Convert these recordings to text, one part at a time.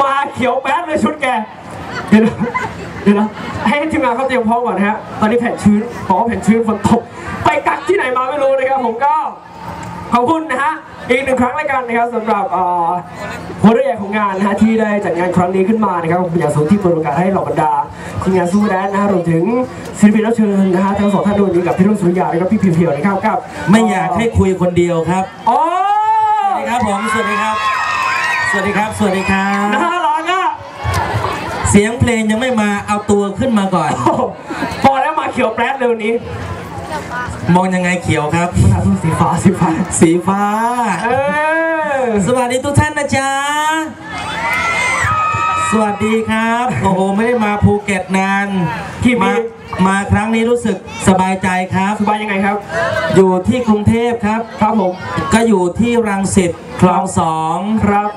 มาเขียวแป๊ดเลยชุดแก เดี๋ยวนะเดี๋ยวนะให้ทีมงานเขาเตรียมพร้อมก่อนนะฮะ ตอนนี้แผ่นชื้นบอกว่าแผ่นชื้นฝนตก ไปกักที่ไหนมาไม่รู้นะครับผมก็ขอบคุณนะฮะ อีกหนึ่งครั้งแล้วกันนะครับสำหรับเอ่อหัวเรือใหญ่ของงานนะฮะที่ได้จัดงานครั้งนี้ขึ้นมานะครับผมเป็นอย่างสูงที่เปิดโอกาสให้เหล่าบรรดาทีมงานสู้แดนนะฮะรวมถึงศิลปินรับเชิญนะฮะทั้งสองท่านด้วยนี้กับพี่รุ่งสุริยาและก็พี่เพียวๆนะครับกับไม่อยากให้คุยคนเดียวครับอ๋อสวัสดีครับผมสวัสดีครับ สวัสดีครับ สวัสดีครันะบฮะร้อนอะเสียงเพลงยังไม่มาเอาตัวขึ้นมาก่อนโอ้โหพอแล้วมาเขียวแป๊ดเลยวันนี้ มองยังไงเขียวครับมันอาสีฟ้าสีฟ้าสีฟ้าเออสวัสดีทุกท่านนะจ๊ะสวัสดีครับ โอ้โหไม่ได้มาภูเก็ตนานกี่ปีมามาครั้งนี้รู้สึกสบายใจครับสบายยังไงครับ อยู่ที่กรุงเทพครับ ครับผม ก็อยู่ที่รังสิตคลองสองครับ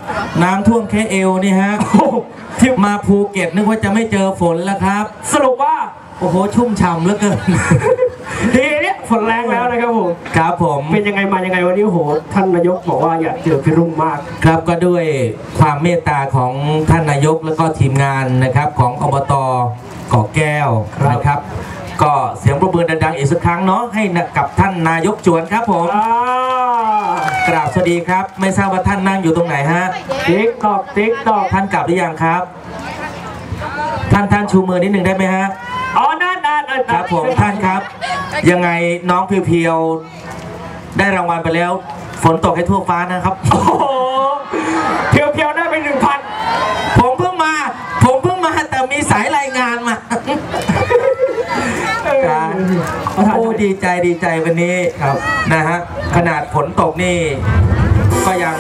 น้ำท่วมแค่เอวนี่ฮะโอ้โหที่มาภูเก็ตนึกว่าจะไม่เจอฝนแล้วครับ สรุปว่าโอ้โหชุ่มฉ่ำเหลือเกิน ทีนี้ฝนแรงแล้วนะครับผมครับผม เป็นยังไงมายังไงวันนี้โอ้โหท่านนายกบอกว่าอยากเจอพี่รุ่งมาก ครับก็ด้วยความเมตตาของท่านนายกและก็ทีมงานนะครับของอบตเกาะแก้วครับ นะครับ ก็เสียงปรบมือดังๆอีกสักครั้งเนาะให้กับท่านนายกจวนครับผม อ่า กราบสวัสดีครับ ไม่ทราบว่าท่านนั่งอยู่ตรงไหนฮะติ๊กตอกติ๊กตอกท่านกลับหรือยังครับ ท่านท่านชูมือนิดหนึ่งได้ไหมฮะอ๋อนั่นนั่นนั่นครับผมท่านครับ ยังไงน้องเพียวๆได้รางวัลไปแล้ว ฝนตกให้ทั่วฟ้านะครับโอ้โหเพียวเพียวๆได้ไปหนึ่งพันผมเพิ่งมา ผมเพิ่งมาแต่มีสายรายงานมาครับ โอ้ดีใจดีใจวันนี้ครับนะฮะขนาดฝนตกนี่ก็ยัง